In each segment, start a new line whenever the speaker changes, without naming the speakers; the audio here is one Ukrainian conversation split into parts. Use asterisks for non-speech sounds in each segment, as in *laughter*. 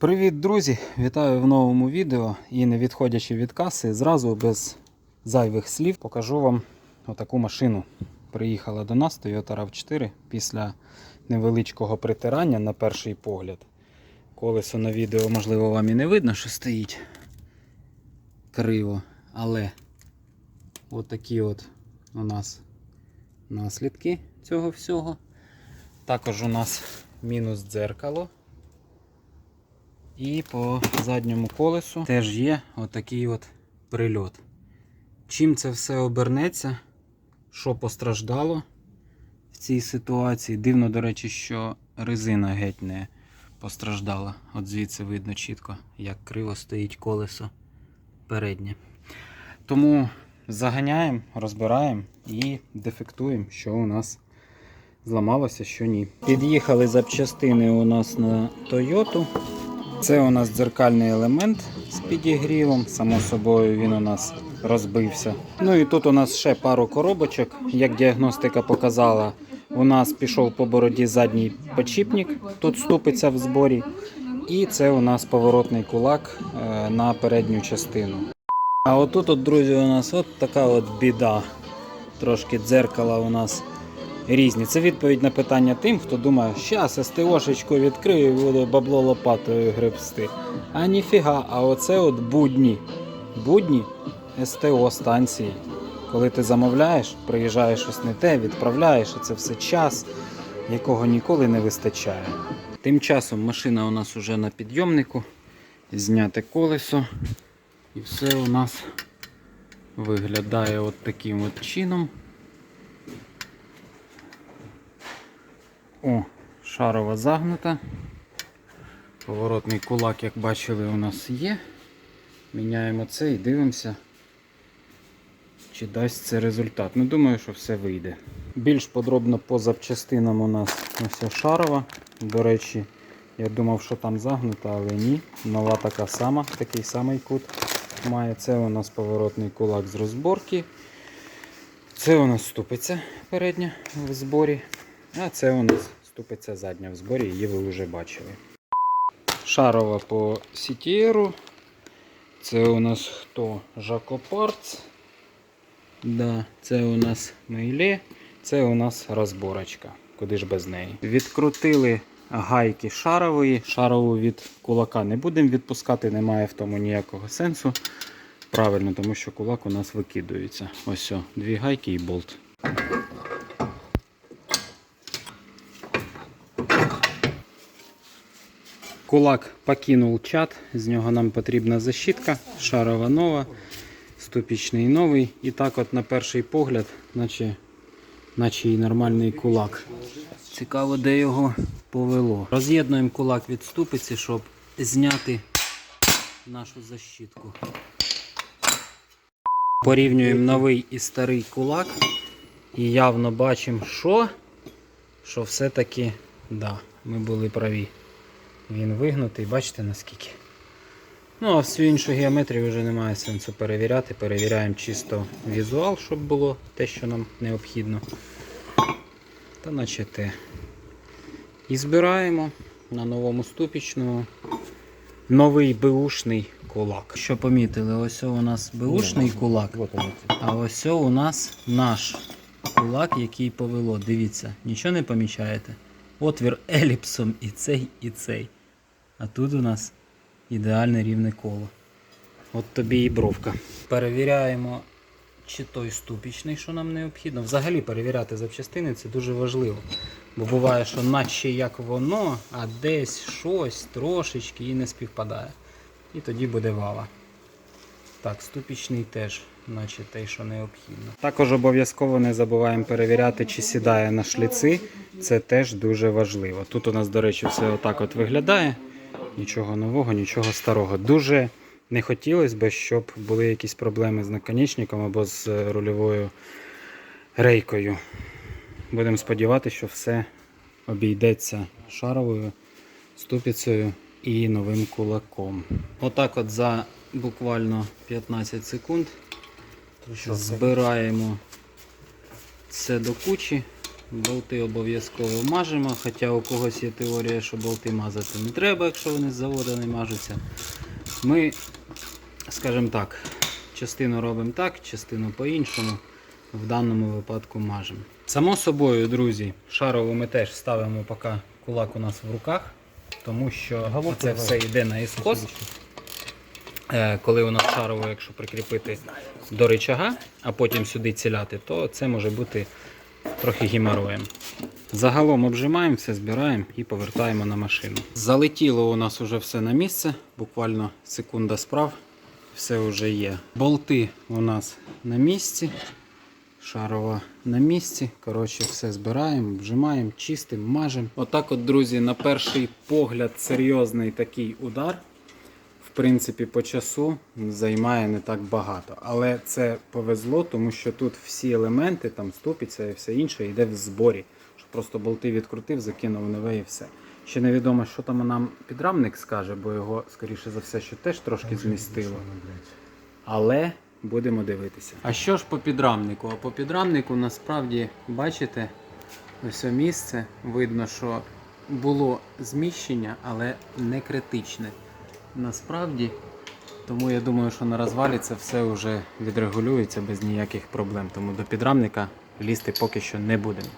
Привіт, друзі! Вітаю в новому відео і не відходячи від каси, зразу без зайвих слів покажу вам отаку машину. Приїхала до нас Toyota RAV4 після невеличкого притирання на перший погляд. Колесо на відео, можливо, вам і не видно, що стоїть криво, але отакі от у нас наслідки цього всього. Також у нас мінус дзеркало. І по задньому колесу теж є отакий от прильот. Чим це все обернеться, що постраждало в цій ситуації? Дивно, до речі, що резина геть не постраждала. От звідси видно чітко, як криво стоїть колесо переднє. Тому заганяємо, розбираємо і дефектуємо, що у нас зламалося, що ні. Під'їхали запчастини у нас на Toyota. Це у нас дзеркальний елемент з підігрівом. Само собою він у нас розбився. Ну і тут у нас ще пару коробочок. Як діагностика показала, у нас пішов по бороді задній почіпник, тут ступиться в зборі. І це у нас поворотний кулак е, на передню частину. А отут, от, друзі, у нас от така от біда. Трошки дзеркала у нас різні. Це відповідь на питання тим, хто думає, щас СТОшечку відкрию і буду бабло лопатою гребсти. А ніфіга, а оце от будні. Будні СТО станції. Коли ти замовляєш, приїжджаєш щось не те, відправляєш, і це все час, якого ніколи не вистачає. Тим часом машина у нас уже на підйомнику, зняте колесо, і все у нас виглядає от таким от чином. О, шарова загнута. Поворотний кулак, як бачили, у нас є. Міняємо це і дивимося, чи дасть це результат. Ну, думаю, що все вийде. Більш подробно по запчастинам у нас ось шарова. До речі, я думав, що там загнута, але ні. Нова така сама, такий самий кут має. Це у нас поворотний кулак з розборки. Це у нас ступиця передня в зборі. А це у нас ступиця задня в зборі, її ви вже бачили. Шарова по CTR. Це у нас хто? Жакопарц. Да, це у нас мейле, це у нас розборочка. Куди ж без неї. Відкрутили гайки шарової. Шарову від кулака не будемо відпускати, немає в тому ніякого сенсу. Правильно, тому що кулак у нас викидується. Ось, о, дві гайки і болт. Кулак покинув чат, з нього нам потрібна защитка, шарова нова, ступічний новий. І так от на перший погляд, наче, наче і нормальний кулак. Цікаво, де його повело. Роз'єднуємо кулак від ступиці, щоб зняти нашу защитку. Порівнюємо новий і старий кулак. І явно бачимо, що, що все-таки, да, ми були праві. Він вигнутий, бачите наскільки. Ну, а всю іншу геометрію вже немає сенсу перевіряти. Перевіряємо чисто візуал, щоб було те, що нам необхідно. Та наче те. І збираємо на новому ступічному новий беушний кулак. Що помітили, ось у нас беушний кулак, а ось у нас наш кулак, який повело. Дивіться, нічого не помічаєте? Отвір еліпсом і цей, і цей. А тут у нас ідеальне рівне коло. От тобі і бровка. Перевіряємо, чи той ступічний, що нам необхідно. Взагалі перевіряти запчастини це дуже важливо. Бо буває, що наче як воно, а десь щось трошечки і не співпадає. І тоді буде вава. Так, ступічний теж, наче те, що необхідно. Також обов'язково не забуваємо перевіряти, чи сідає на шліци. Це теж дуже важливо. Тут у нас, до речі, все отак от виглядає. Нічого нового, нічого старого. Дуже не хотілося б, щоб були якісь проблеми з наконечником або з е, рульовою рейкою. Будемо сподіватися, що все обійдеться шаровою ступицею і новим кулаком. Отак от за буквально 15 секунд збираємо це до кучі болти обов'язково мажемо, хоча у когось є теорія, що болти мазати не треба, якщо вони з заводу не мажуться. Ми, скажімо так, частину робимо так, частину по-іншому. В даному випадку мажемо. Само собою, друзі, шарову ми теж ставимо, поки кулак у нас в руках, тому що це все йде на ісхоз. Е, Коли у нас шарову, якщо прикріпити до рычага, а потім сюди ціляти, то це може бути трохи геморроєм. Загалом обжимаємо, все збираємо і повертаємо на машину. Залетіло у нас вже все на місце, буквально секунда справ, все вже є. Болти у нас на місці, шарова на місці. Коротше, все збираємо, обжимаємо, чистимо, мажемо. Отак, от, друзі, на перший погляд, серйозний такий удар. В принципі, по часу займає не так багато. Але це повезло, тому що тут всі елементи, там ступиця і все інше, йде в зборі. Що просто болти відкрутив, закинув нове і все. Ще невідомо, що там нам підрамник скаже, бо його, скоріше за все, що теж трошки змістило. Але будемо дивитися. А що ж по підрамнику? А по підрамнику насправді, бачите, ось місце. Видно, що було зміщення, але не критичне. Насправді, тому я думаю, що на розвалі це все вже відрегулюється без ніяких проблем. Тому до підрамника лізти поки що не будемо.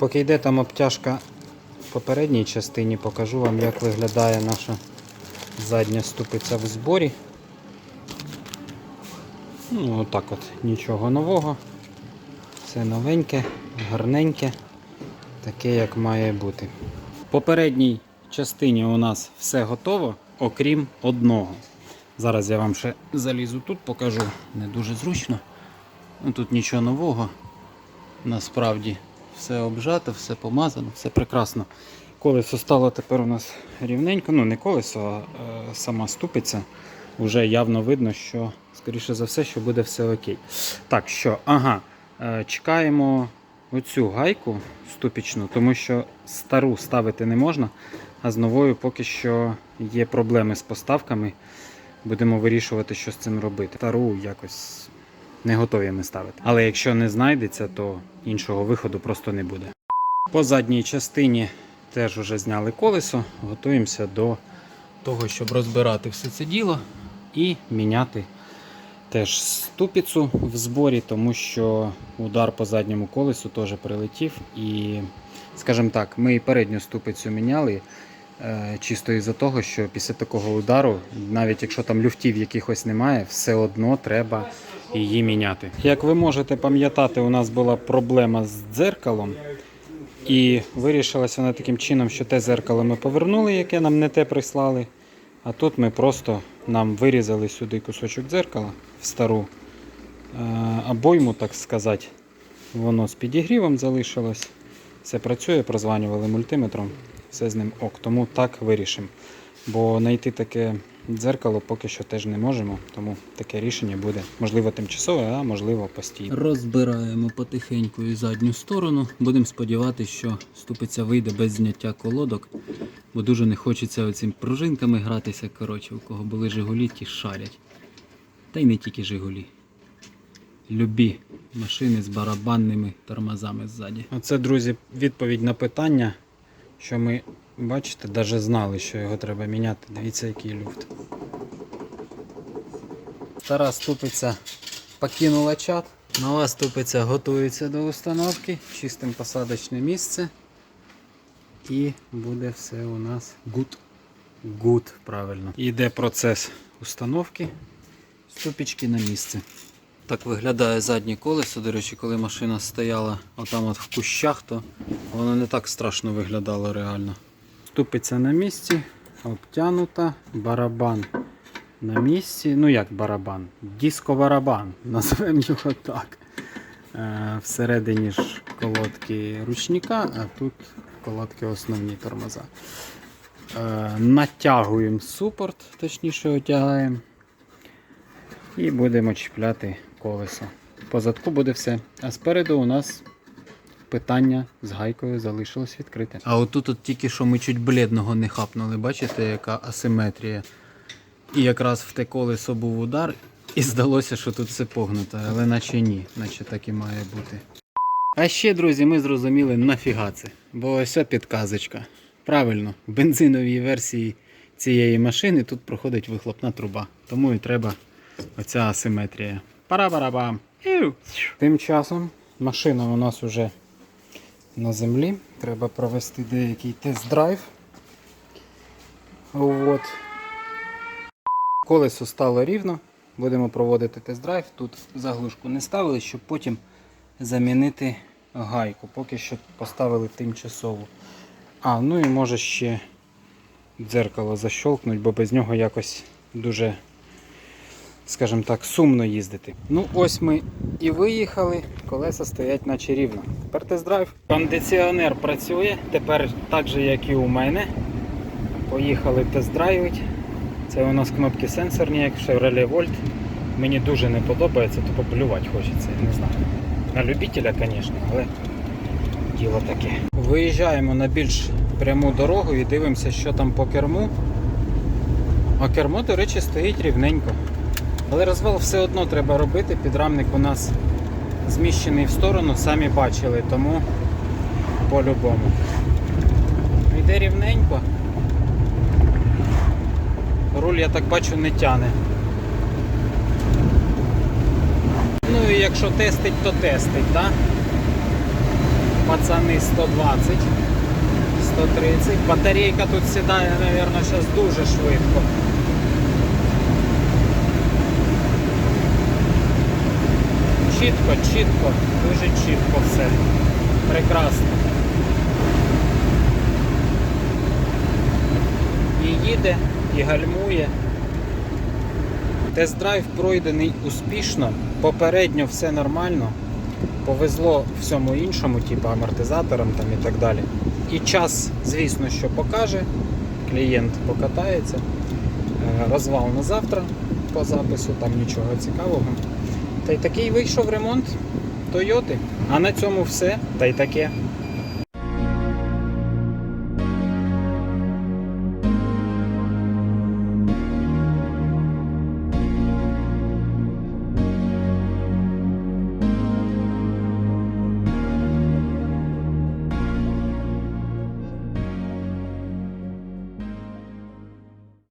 Поки йде там обтяжка в попередній частині, покажу вам, як виглядає наша задня ступиця в зборі. Ну, отак от, нічого нового. Все новеньке, гарненьке, таке, як має бути. В попередній частині у нас все готово, окрім одного. Зараз я вам ще залізу тут, покажу. Не дуже зручно. Ну, тут нічого нового. Насправді все обжато, все помазано, все прекрасно. Колесо стало тепер у нас рівненько. Ну, не колесо, а е, сама ступиця. Уже явно видно, що, скоріше за все, що буде все окей. Так, що, ага, е, чекаємо оцю гайку ступічну, тому що стару ставити не можна, а з новою поки що є проблеми з поставками. Будемо вирішувати, що з цим робити. Стару якось не готові ми ставити. Але якщо не знайдеться, то іншого виходу просто не буде. По задній частині теж вже зняли колесо, готуємося до того, щоб розбирати все це діло і міняти теж ступицю в зборі, тому що удар по задньому колесу теж прилетів. І, скажімо так, ми і передню ступицю міняли. Е, Чисто із-за того, що після такого удару, навіть якщо там люфтів якихось немає, все одно треба її міняти. Як ви можете пам'ятати, у нас була проблема з дзеркалом, і вирішилася вона таким чином, що те дзеркало ми повернули, яке нам не те прислали. А тут ми просто нам вирізали сюди кусочок дзеркала в стару е, обойму, так сказати. Воно з підігрівом залишилось. Все працює, прозванювали мультиметром, все з ним ок. Тому так вирішимо. Бо знайти таке дзеркало поки що теж не можемо, тому таке рішення буде можливо тимчасове, а можливо постійне. Розбираємо потихеньку і задню сторону. Будемо сподіватися, що ступиця вийде без зняття колодок, бо дуже не хочеться оцим пружинками гратися. Коротше, у кого були Жигулі, ті шарять. Та й не тільки Жигулі. Любі машини з барабанними тормозами ззаді. Оце, друзі, відповідь на питання, що ми, бачите, навіть знали, що його треба міняти. Дивіться, який люфт. Стара ступиця покинула чат. Нова ступиця готується до установки. Чистим посадочне місце. І буде все у нас good. Good, правильно. Іде процес установки. Ступічки на місце. Так виглядає заднє колесо. До речі, коли машина стояла отам от в кущах, то воно не так страшно виглядало реально. Ступиця на місці, обтянута, барабан на місці. Ну як барабан? Диско-барабан, *laughs* назвемо його так. Е, Всередині ж колодки ручника, а тут колодки основні тормоза. Е, Натягуємо супорт, точніше одягаємо. І будемо чіпляти колесо. По задку буде все. А спереду у нас питання з гайкою залишилось відкрите. А отут от тільки що ми чуть бледного не хапнули. Бачите, яка асиметрія. І якраз в те колесо був удар, і здалося, що тут все погнуто, але наче ні, наче так і має бути. А ще, друзі, ми зрозуміли, нафіга це. Бо ось підказочка. Правильно, в бензиновій версії цієї машини тут проходить вихлопна труба. Тому і треба оця асиметрія. Пара-барабам. Тим часом машина у нас вже на землі. Треба провести деякий тест-драйв. От. Колесо стало рівно. Будемо проводити тест-драйв. Тут заглушку не ставили, щоб потім замінити гайку. Поки що поставили тимчасову. А, ну і може ще дзеркало защолкнуть, бо без нього якось дуже, скажімо так, сумно їздити. Ну, ось ми і виїхали. Колеса стоять наче рівно. Тепер тест-драйв. Кондиціонер працює, тепер так же, як і у мене. Поїхали тест-драйвить. Це у нас кнопки сенсорні, як в Chevrolet Volt. Мені дуже не подобається, то поплювати хочеться, я не знаю. На любителя, звісно, але діло таке. Виїжджаємо на більш пряму дорогу і дивимося, що там по керму. А кермо, до речі, стоїть рівненько. Але розвал все одно треба робити. Підрамник у нас зміщений в сторону, самі бачили, тому по-любому. Йде рівненько. Руль, я так бачу, не тяне. Ну і якщо тестить, то тестить, так? Пацани 120, 130. Батарейка тут сідає, мабуть, зараз дуже швидко. Чітко, чітко, дуже чітко все. Прекрасно. І їде, і гальмує. Тест-драйв пройдений успішно, попередньо все нормально. Повезло всьому іншому, типу амортизаторам там і так далі. І час, звісно, що покаже. Клієнт покатається. Е, Розвал на завтра по запису, там нічого цікавого. Та й такий вийшов ремонт Тойоти. А на цьому все. Та й таке.